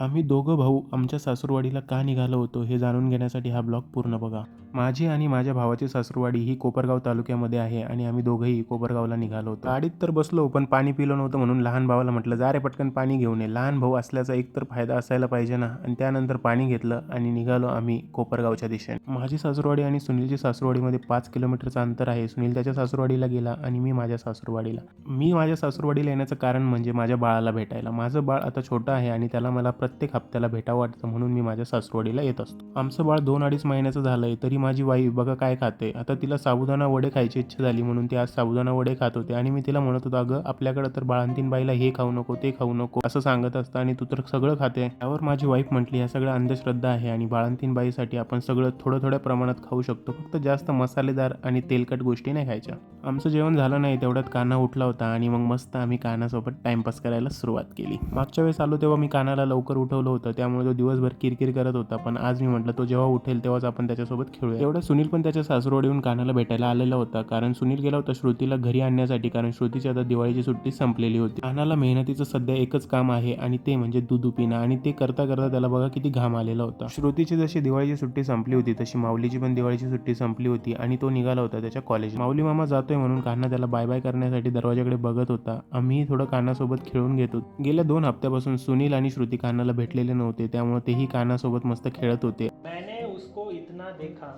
आम्ही दोघं भाऊ आमच्या सासूरवाडीला का निघालो होतो हे जाणून घेण्यासाठी हा ब्लॉग पूर्ण बघा. माझी आणि माझ्या भावाची सासूरवाडी ही कोपरगाव तालुक्यामध्ये आहे आणि आम्ही दोघंही कोपरगावला निघालो होतो. गाडीत तर बसलो पण पाणी पिलं नव्हतं म्हणून लहान भावाला म्हटलं जा रे पटकन पाणी घेऊन ये. लहान भाऊ असल्याचा एक तर फायदा असायला पाहिजे ना. आणि त्यानंतर पाणी घेतलं आणि निघालो आम्ही कोपरगावच्या दिशेने. माझी सासूरवाडी आणि सुनीलची सासूरवाडीमध्ये पाच किलोमीटरचं अंतर आहे. सुनील त्याच्या सासूरवाडीला गेला आणि मी माझ्या सासूरवाडीला. मी माझ्या सासूरवाडीला येण्याचं कारण म्हणजे माझ्या बाळाला भेटायला. माझं बाळ आता छोटं आहे आणि त्याला मला प्रत्येक हप्त्याला भेटावं वाटतं म्हणून मी माझ्या सासूरवाडीला येत असतो. आमचं बाळ दोन अडीच महिन्याचं झालंय तरी माझी वाईफ बघा काय खाते. आता तिला साबुदाणा वडे खायची इच्छा झाली म्हणून ती आज साबुदाणा वडे खात होते आणि मी तिला म्हणत होतो अगं आपल्याकडे तर बाळांतीन बाईला हे खाऊ नको ते खाऊ नको असं सांगत असतं आणि तू तर सगळं खाते. त्यावर माझी वाईफ म्हटली ह्या सगळ्या अंधश्रद्धा आहे आणि बाळांतीन बाईसाठी आपण सगळं थोडं थोड्या प्रमाणात खाऊ शकतो फक्त जास्त मसालेदार आणि तेलकट गोष्टी नाही खायच्या. आमचं जेवण झालं नाही तेवढ्यात काना उठला होता आणि मग मस्त आम्ही कानासोबत टाइमपास करायला सुरुवात केली. मागच्या वेळेस आलो तेव्हा मी कानाला लवकर उठवलं होतं. त्यामुळे तो दिवसभर किरकिर करत होता. पण आज मी म्हटलं तो जेव्हा उठेल तेव्हाच आपण त्याच्यासोबत खेळूया. एवढं सुनील पण त्याच्या सासरवाडीहून कानाला भेटायला आलेला होता. कारण सुनील गेला होता श्रुतीला घरी आणण्यासाठी. कारण श्रुतीची आता दिवाळीची सुट्टी संपलेली होती. कानाला मेहनतीचं सध्या एकच काम आहे आणि ते म्हणजे दूध पिणं. आणि ते करता करता त्याला बघा किती घाम आलेला होता. श्रुतीची जशी दिवाळीची सुट्टी संपली होती तशी माऊलीची पण दिवाळीची सुट्टी संपली होती आणि तो निघाला होता त्याच्या कॉलेज माऊली मामा जातोय म्हणून कान्हा त्याला बाय बाय करण्यासाठी दरवाजाकडे बघत होता. आम्ही थोडं कानासोबत खेळून घेतो गेल्या दोन हप्त्यापासून सुनील आणि श्रुती कानाला भेटलेले नव्हते त्यामुळे तेही कानासोबत मस्त खेळत होते. मैंने उसको इतना देखा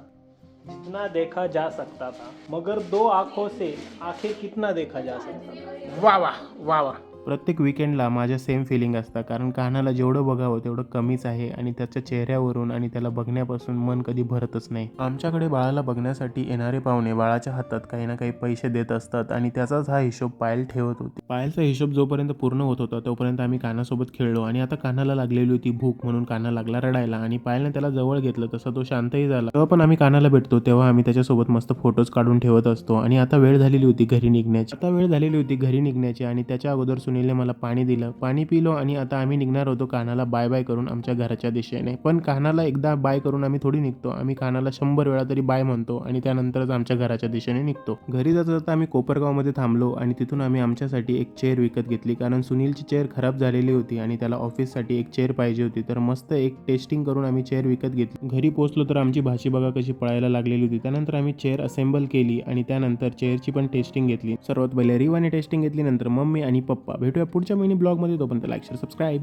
जितना देखा जा सकता था मगर दो आंखों से आखिर कितना देखा जा सकता था? वाह वाह वाह वाह। प्रत्येक विकेंडला माझ्या सेम फिलिंग असतात. कारण कान्हाला जेवढं बघावं तेवढं कमीच आहे आणि त्याच्या चेहऱ्यावरून आणि त्याला बघण्यापासून मन कधी भरतच नाही. आमच्याकडे बाळाला बघण्यासाठी येणारे पाहुणे बाळाच्या हातात काही ना काही पैसे देत असतात आणि त्याचाच हा हिशोब पायल ठेवत होती. पायलचा हिशोब जोपर्यंत पूर्ण होत होता तोपर्यंत आम्ही कानासोबत खेळलो आणि आता कानाला लागलेली होती भूक म्हणून काना लागला रडायला आणि पायलने त्याला जवळ घेतलं तसं तो शांतही झाला. तेव्हा पण आम्ही कानाला भेटतो तेव्हा आम्ही त्याच्यासोबत मस्त फोटोज काढून ठेवत असतो आणि आता वेळ झालेली होती घरी निघण्याची. आता वेळ झालेली होती घरी निघण्याची आणि त्याच्या अगोदर सुनीलने मला पाणी दिलं. पाणी पिलो आणि आता आम्ही निघणार होतो कानाला बाय बाय करून आमच्या घराच्या दिशेने. पण कानाला एकदा बाय करून आम्ही थोडी निघतो. आम्ही कानाला शंभर वेळा तरी बाय म्हणतो आणि त्यानंतरच आमच्या घराच्या दिशेने निघतो. घरी जाता जाता आम्ही कोपरगावमध्ये थांबलो आणि तिथून आम्ही आमच्यासाठी एक चेअर विकत घेतली. कारण सुनीलची चेअर खराब झालेली होती आणि त्याला ऑफिससाठी एक चेअर पाहिजे होती. तर मस्त एक टेस्टिंग करून आम्ही चेअर विकत घेतली. घरी पोहोचलो तर आमची भाषी बघा कशी पळायला लागलेली होती. त्यानंतर आम्ही चेअर असेंबल केली आणि त्यानंतर चेअरची पण टेस्टिंग घेतली. सर्वात पहिले रिवाने टेस्टिंग घेतली नंतर मम्मी आणि पप्पा. भेटूया पुढच्या महिने ब्लॉगमध्ये तोपर्यंत लाईक शेअर सबस्क्राईब